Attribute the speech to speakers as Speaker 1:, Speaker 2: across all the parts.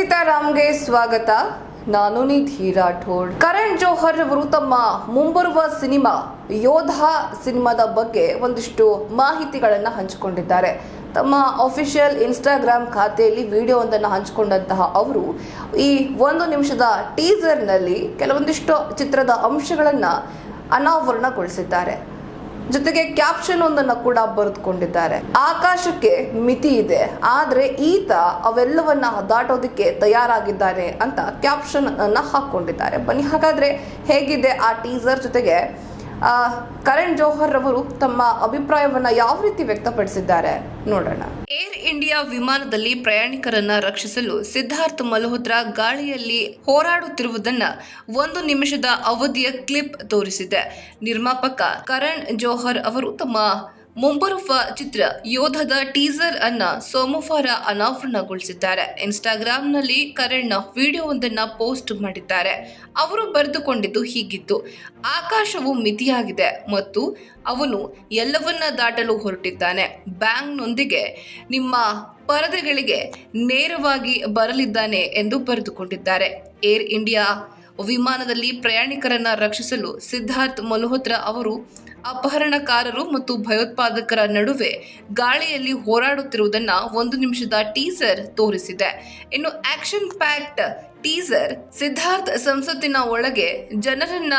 Speaker 1: ಸೀತಾರಾಮ್ಗೆ ಸ್ವಾಗತ. ನಾನು ನಿಧಿ ರಾಠೋಡ್. ಕರಣ್ ಜೋಹರ್ ಅವರು ತಮ್ಮ ಮುಂಬರುವ ಸಿನಿಮಾ, ಯೋಧ ಸಿನಿಮಾದ ಬಗ್ಗೆ ಒಂದಿಷ್ಟು ಮಾಹಿತಿಗಳನ್ನು ಹಂಚಿಕೊಂಡಿದ್ದಾರೆ. ತಮ್ಮ ಅಫಿಷಿಯಲ್ ಇನ್ಸ್ಟಾಗ್ರಾಮ್ ಖಾತೆಯಲ್ಲಿ ವಿಡಿಯೋವೊಂದನ್ನು ಹಂಚಿಕೊಂಡಂತಹ ಅವರು ಈ ಒಂದು ನಿಮಿಷದ ಟೀಸರ್ನಲ್ಲಿ ಕೆಲವೊಂದಿಷ್ಟು ಚಿತ್ರದ ಅಂಶಗಳನ್ನು ಅನಾವರಣಗೊಳಿಸಿದ್ದಾರೆ. ಜೊತೆಗೆ ಕ್ಯಾಪ್ಷನ್ ಒಂದನ್ನು ಕೂಡ ಬರೆದುಕೊಂಡಿದ್ದಾರೆ. ಆಕಾಶಕ್ಕೆ ಮಿತಿ ಇದೆ, ಆದ್ರೆ ಈತ ಅವೆಲ್ಲವನ್ನ ದಾಟೋದಕ್ಕೆ ತಯಾರಾಗಿದ್ದಾರೆ ಅಂತ ಕ್ಯಾಪ್ಷನ್ ಅನ್ನ ಹಾಕೊಂಡಿದ್ದಾರೆ. ಬನ್ನಿ, ಹಾಗಾದ್ರೆ ಹೇಗಿದೆ ಆ ಟೀಸರ್ ಜೊತೆಗೆ? ಕರಣ್ ಜೋಹರ್ ಅವರು ತಮ್ಮ ಅಭಿಪ್ರಾಯವನ್ನ ಯಾವ ರೀತಿ ವ್ಯಕ್ತಪಡಿಸಿದ್ದಾರೆ? ನೋಡೋಣ. ಏರ್ ಇಂಡಿಯಾ ವಿಮಾನದಲ್ಲಿ ಪ್ರಯಾಣಿಕರನ್ನ ರಕ್ಷಿಸಲು ಸಿದ್ಧಾರ್ಥ್ ಮಲ್ಹೋತ್ರಾ ಗಾಳಿಯಲ್ಲಿ ಹೋರಾಡುತ್ತಿರುವುದನ್ನ ಒಂದು ನಿಮಿಷದ ಅವಧಿಯ ಕ್ಲಿಪ್ ತೋರಿಸಿದೆ. ನಿರ್ಮಾಪಕ ಕರಣ್ ಜೋಹರ್ ಅವರು ತಮ್ಮ ಮುಂಬರುವ ಚಿತ್ರ ಯೋಧದ ಟೀಸರ್ ಅನ್ನ ಸೋಮವಾರ ಅನಾವರಣಗೊಳಿಸಿದ್ದಾರೆ. ಇನ್ಸ್ಟಾಗ್ರಾಂನಲ್ಲಿ ಕರಣ್ ವಿಡಿಯೋವೊಂದನ್ನು ಪೋಸ್ಟ್ ಮಾಡಿದ್ದಾರೆ. ಅವರು ಬರೆದುಕೊಂಡಿದ್ದು ಹೀಗಿತ್ತು ಆಕಾಶವು ಮಿತಿಯಾಗಿದೆ ಮತ್ತು ಅವನು ಎಲ್ಲವನ್ನ ದಾಟಲು ಹೊರಟಿದ್ದಾನೆ. ಬ್ಯಾಂಗ್ನೊಂದಿಗೆ ನಿಮ್ಮ ಪರದೆಗಳಿಗೆ ನೇರವಾಗಿ ಬರಲಿದ್ದಾನೆ ಎಂದು ಬರೆದುಕೊಂಡಿದ್ದಾರೆ. ಏರ್ ಇಂಡಿಯಾ ವಿಮಾನದಲ್ಲಿ ಪ್ರಯಾಣಿಕರನ್ನ ರಕ್ಷಿಸಲು ಸಿದ್ಧಾರ್ಥ್ ಮಲ್ಹೋತ್ರಾ ಅವರು ಅಪಹರಣಕಾರರು ಮತ್ತು ಭಯೋತ್ಪಾದಕರ ನಡುವೆ ಗಾಳಿಯಲ್ಲಿ ಹೋರಾಡುತ್ತಿರುವುದನ್ನ ಒಂದು ನಿಮಿಷದ ಟೀಸರ್ ತೋರಿಸಿದೆ. ಇನ್ನು ಆಕ್ಷನ್ ಪ್ಯಾಕ್ಟ್ ಟೀಸರ್ ಸಿದ್ಧಾರ್ಥ್ ಸಂಸತ್ತಿನ ಒಳಗೆ ಜನರನ್ನ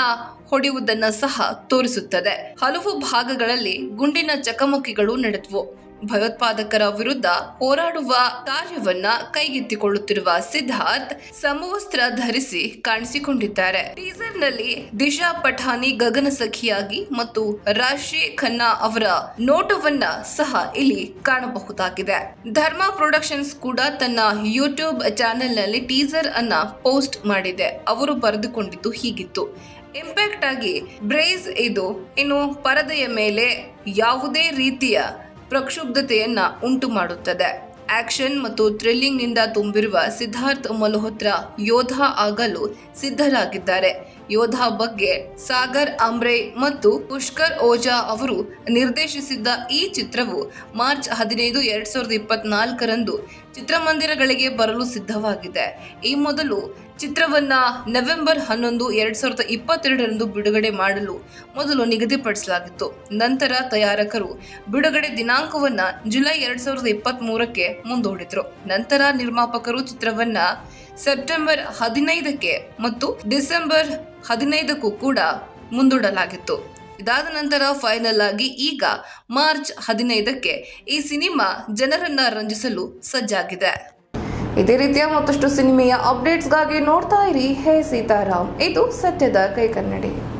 Speaker 1: ಹೊಡೆಯುವುದನ್ನ ಸಹ ತೋರಿಸುತ್ತದೆ. ಹಲವು ಭಾಗಗಳಲ್ಲಿ ಗುಂಡಿನ ಚಕಮಕಿಗಳು ನಡೆದವು. ಭಯೋತ್ಪಾದಕರ ವಿರುದ್ಧ ಹೋರಾಡುವ ಕಾರ್ಯವನ್ನ ಕೈಗೆತ್ತಿಕೊಳ್ಳುತ್ತಿರುವ ಸಿದ್ಧಾರ್ಥ್ ಸಮವಸ್ತ್ರ ಧರಿಸಿ ಕಾಣಿಸಿಕೊಂಡಿದ್ದಾರೆ. ಟೀಸರ್ನಲ್ಲಿ ದಿಶಾ ಪಠಾನಿ ಗಗನ ಸಖಿಯಾಗಿ ಮತ್ತು ರಾಶಿ ಖನ್ನಾ ಅವರ ನೋಟವನ್ನ ಸಹ ಇಲ್ಲಿ ಕಾಣಬಹುದಾಗಿದೆ. ಧರ್ಮ ಪ್ರೊಡಕ್ಷನ್ಸ್ ಕೂಡ ತನ್ನ ಯೂಟ್ಯೂಬ್ ಚಾನೆಲ್ನಲ್ಲಿ ಟೀಸರ್ ಅನ್ನ ಪೋಸ್ಟ್ ಮಾಡಿದೆ. ಅವರು ಬರೆದುಕೊಂಡಿದ್ದು ಹೀಗಿತ್ತು. ಇಂಪ್ಯಾಕ್ಟ್ ಆಗಿ ಬ್ರೇಸ್ ಇದು. ಇನ್ನು ಪರದೆಯ ಮೇಲೆ ಯಾವುದೇ ರೀತಿಯ ಪ್ರಕ್ಷುಬ್ಧತೆಯನ್ನ ಉಂಟು ಮಾಡುತ್ತದೆ ಆಕ್ಷನ್ ಮತ್ತು ಥ್ರಿಲ್ಲಿಂಗ್ನಿಂದ ತುಂಬಿರುವ ಸಿದ್ಧಾರ್ಥ್ ಮಲ್ಹೋತ್ರಾ ಯೋಧ ಆಗಲು ಸಿದ್ಧರಾಗಿದ್ದಾರೆ. ಯೋಧ ಬಗ್ಗೆ ಸಾಗರ್ ಅಂಬ್ರೆ ಮತ್ತು ಪುಷ್ಕರ್ ಓಜಾ ಅವರು ನಿರ್ದೇಶಿಸಿದ್ದ ಈ ಚಿತ್ರವು ಮಾರ್ಚ್ ಹದಿನೈದು, ಎರಡ್ ಸಾವಿರದ ಇಪ್ಪತ್ನಾಲ್ಕರಂದು ಚಿತ್ರಮಂದಿರಗಳಿಗೆ ಬರಲು ಸಿದ್ಧವಾಗಿದೆ. ಈ ಮೊದಲು ಚಿತ್ರವನ್ನ ನವೆಂಬರ್ ಹನ್ನೊಂದು, ಎರಡ್ ಸಾವಿರದ ಇಪ್ಪತ್ತೆರಡರಂದು ಬಿಡುಗಡೆ ಮಾಡಲು ಮೊದಲು ನಿಗದಿಪಡಿಸಲಾಗಿತ್ತು. ನಂತರ ತಯಾರಕರು ಬಿಡುಗಡೆ ದಿನಾಂಕವನ್ನ ಜುಲೈ ಎರಡ್ ಸಾವಿರದ ಇಪ್ಪತ್ತ್ ಮೂರಕ್ಕೆ ಮುಂದೂಡಿದ್ರು. ನಂತರ ನಿರ್ಮಾಪಕರು ಚಿತ್ರವನ್ನ ಸೆಪ್ಟೆಂಬರ್ ಹದಿನೈದಕ್ಕೆ ಮತ್ತು ಡಿಸೆಂಬರ್ ಹದಿನೈದಕ್ಕೂ ಕೂಡ ಮುಂದೂಡಲಾಗಿತ್ತು. ಇದಾದ ನಂತರ ಫೈನಲ್ ಆಗಿ ಈಗ ಮಾರ್ಚ್ ಹದಿನೈದಕ್ಕೆ ಈ ಸಿನಿಮಾ ಜನರನ್ನ ರಂಜಿಸಲು ಸಜ್ಜಾಗಿದೆ. ಇದೇ ರೀತಿಯ ಮತ್ತಷ್ಟು ಸಿನಿಮೆಯ ಅಪ್ಡೇಟ್ಸ್ಗಾಗಿ ನೋಡ್ತಾ ಇರಿ. ಹೇ ಸೀತಾರಾಮ್, ಇದು ಸತ್ಯದ ಕೈ ಕನ್ನಡಿ